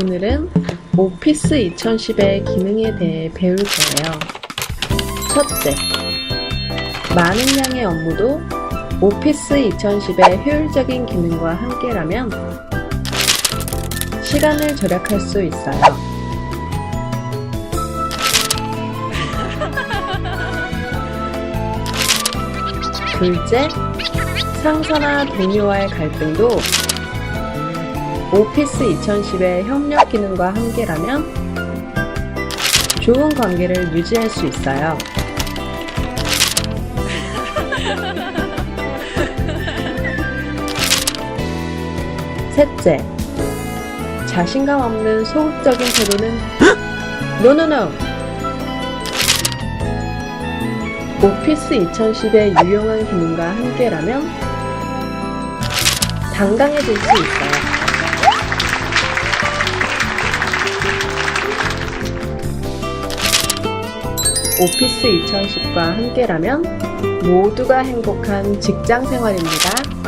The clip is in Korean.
오늘은 오피스 2010의 기능에 대해 배울 거예요. 첫째, 많은 양의 업무도 오피스 2010의 효율적인 기능과 함께라면 시간을 절약할 수 있어요. 둘째, 상사나 동료와의 갈등도 오피스 2010의 협력 기능과 함께라면 좋은 관계를 유지할 수 있어요. 셋째, 자신감 없는 소극적인 태도는 노노노! 오피스 2010의 유용한 기능과 함께라면 당당해질 수 있어요. 오피스 2010과 함께라면 모두가 행복한 직장 생활입니다.